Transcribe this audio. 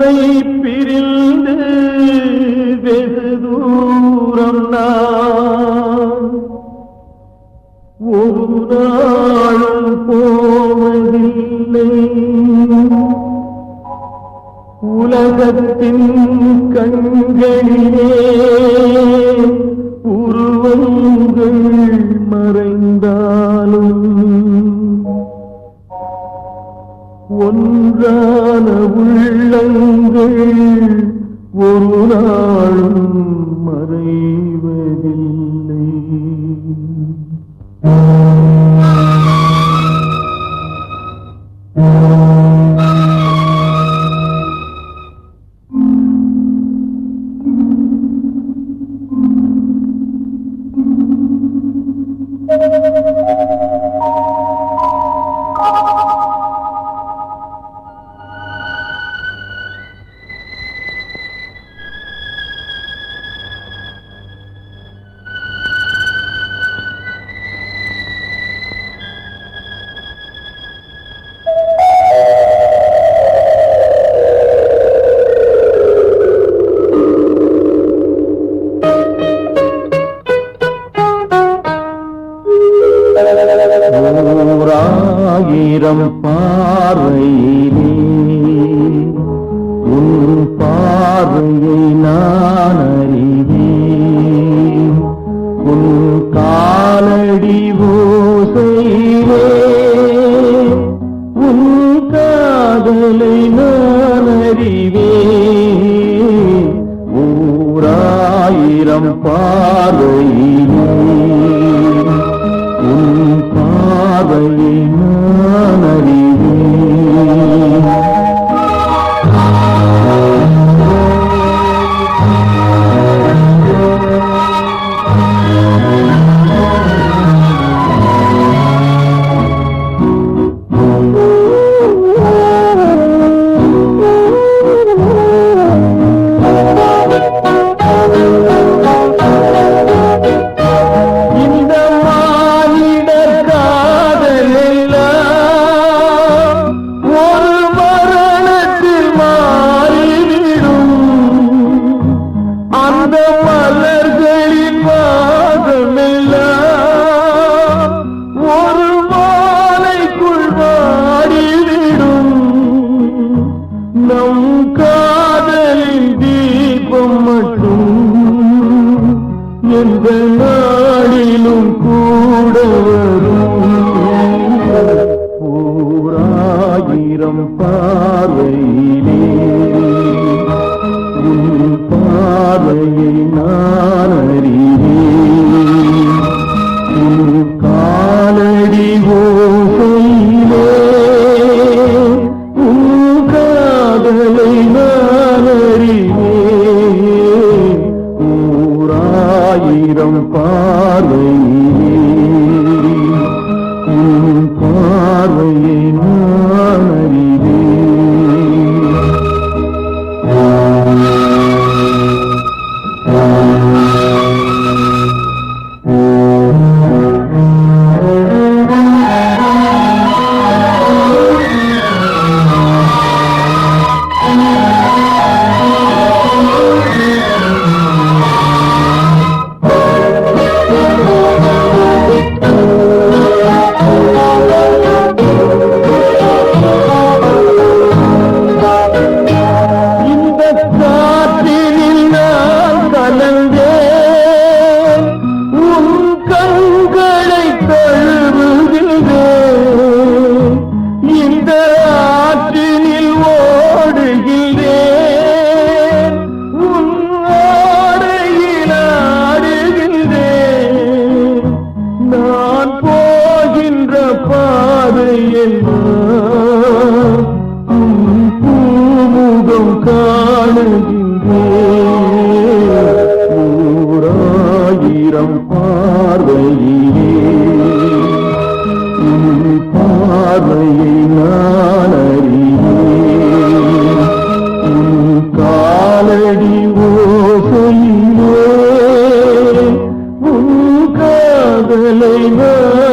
உன்னை பிரிந்து வெகு தூரம் நான் ஒரு நாளும் போவதில்லை. உலகத்தின் கண்களிலே உருவங்கள் மறைந்தாலும் ஒன்றாக ஒரு நாளும் மறை ஓராயிரம் பார்வையிலே உன் பார்வையை நான் அறிவேன் உன் காலடி ஓசையிலே உன் காதலை நான் அறிவேன் ஓராயிரம் பார்வை பார்வையை எந்த ஓராயிரம் பார்வையிலே நூறாயிரம் பார்வையிலே. பார்வையை நான் அறியே காலடி ஓசையிலே. உன் காதலை நான்